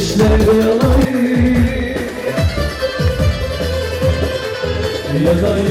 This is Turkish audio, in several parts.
ateşlerde Yanayım yanayım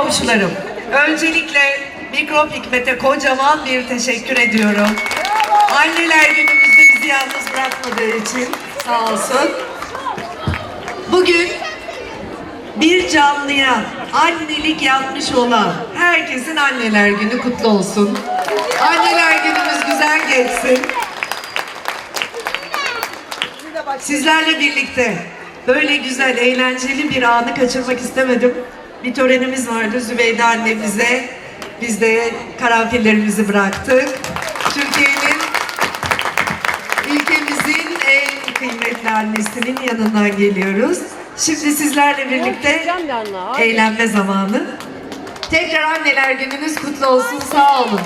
komşularım, öncelikle Mikrop Hikmet'e kocaman bir teşekkür ediyorum. Anneler günümüzde bizi yalnız bırakmadığı için sağ olsun. Bugün bir canlıya annelik yapmış olan herkesin anneler günü kutlu olsun. Anneler günümüz güzel geçsin. Sizlerle birlikte böyle güzel, eğlenceli bir anı kaçırmak istemedim. Bir törenimiz vardı Zübeyde annemize. Biz de karanfillerimizi bıraktık. Türkiye'nin, ülkemizin en kıymetli annesinin yanından geliyoruz. Şimdi sizlerle birlikte eğlenme zamanı. Tekrar anneler gününüz kutlu olsun. Sağ olun.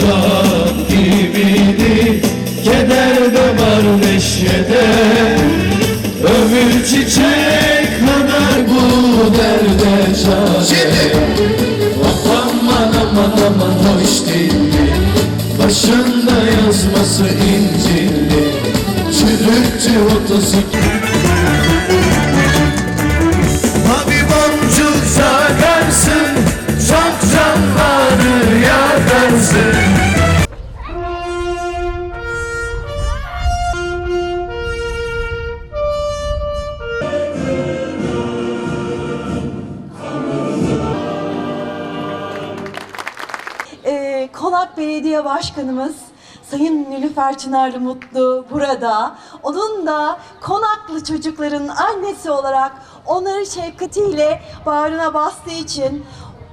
Şarap gibiydi. Keder de var neşede. Ömür çiçek kadar bu derde çare. Aman aman aman hoş değildi. Başında yazması incildi. Çürüttü otuz Mavi Konak Belediye Başkanımız Sayın Nilüfer Çınarlı Mutlu burada. Onun da Konaklı çocukların annesi olarak onları şefkatiyle bağrına bastığı için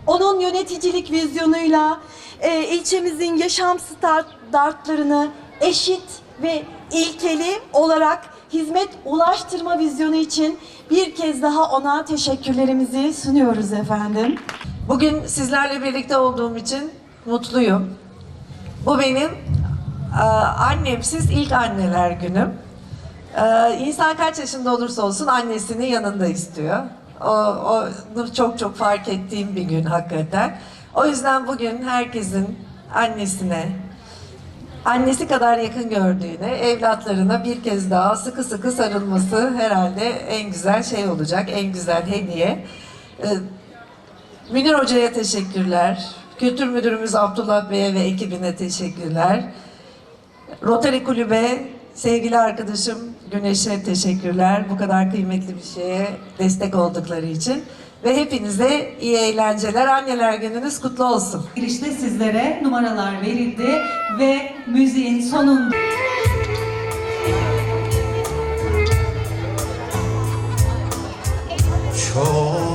onun yöneticilik vizyonuyla e, ilçemizin yaşam standartlarını eşit ve ilkeli olarak hizmet ulaştırma vizyonu için bir kez daha ona teşekkürlerimizi sunuyoruz efendim. Bugün sizlerle birlikte olduğum için mutluyum. Bu benim e, annemsiz ilk anneler günüm. E, insan kaç yaşında olursa olsun annesini yanında istiyor. O, onu çok çok fark ettiğim bir gün hakikaten. O yüzden bugün herkesin annesine, annesi kadar yakın gördüğüne, evlatlarına bir kez daha sıkı sıkı sarılması herhalde en güzel şey olacak, en güzel hediye. E, Münir Hoca'ya teşekkürler. Kültür Müdürümüz Abdullah Bey'e ve ekibine teşekkürler. Rotary Kulübe, sevgili arkadaşım Güneş'e teşekkürler. Bu kadar kıymetli bir şeye destek oldukları için. Ve hepinize iyi eğlenceler. Anneler gününüz kutlu olsun. Girişte sizlere numaralar verildi ve müziğin sonunda Çok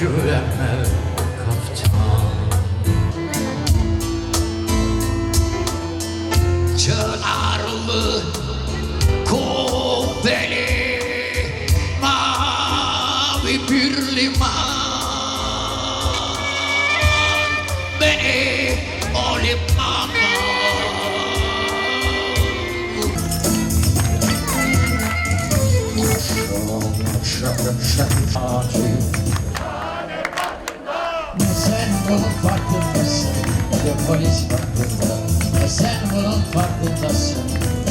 bekleme kaptan Çınarlı kubbeli mavi bir liman beni o limana Ne farkındasın ne polis farkında Ne sen bunun farkındasın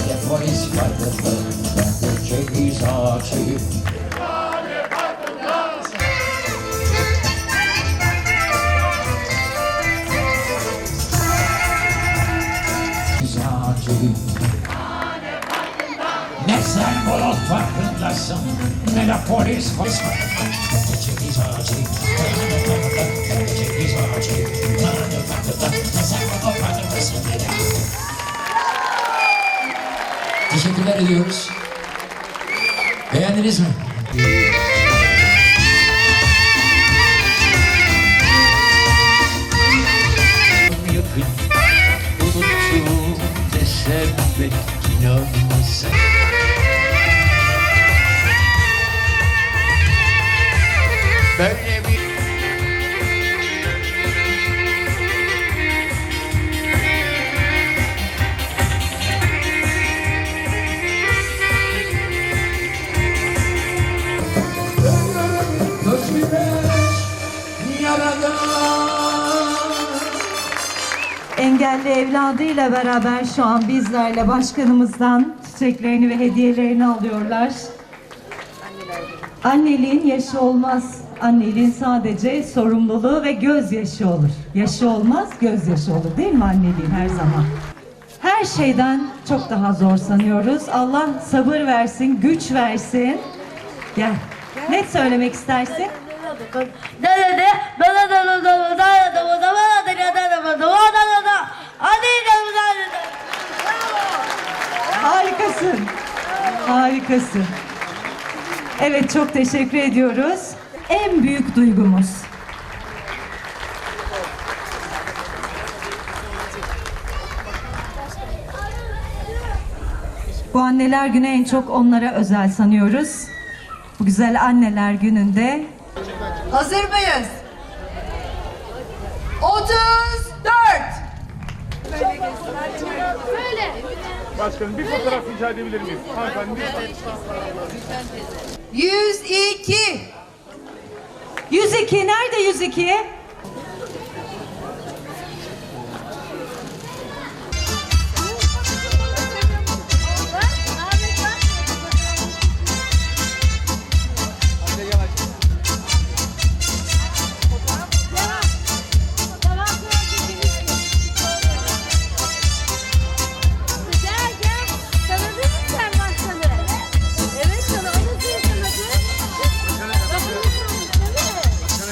ne polis farkında Ben de ceviz ağacıyım Ne sen bunun farkındasın? Ne de polis polis ağacıyım Ben de farkında? Ne sen bunun farkındasın ne de Teşekkürler ediyoruz. Beğendiniz mi? yakın Unuttum desem pek inanmasın Böyle bir engelli evladıyla beraber şu an bizlerle başkanımızdan çiçeklerini ve hediyelerini alıyorlar. Anneliğin yaşı olmaz. Anneliğin sadece sorumluluğu ve gözyaşı olur. Yaşı olmaz, gözyaşı olur değil mi anneliğin her zaman? Her şeyden çok daha zor sanıyoruz. Allah sabır versin, güç versin. Gel. Ne söylemek istersin? Harikasın. Harikasın. Evet çok teşekkür ediyoruz. En büyük duygumuz. Bu anneler günü en çok onlara özel sanıyoruz. Bu güzel anneler gününde Hazır mıyız? 34 Başkanım bir fotoğraf rica edebilir miyiz? Hanımefendi. 102 102 nerede 102?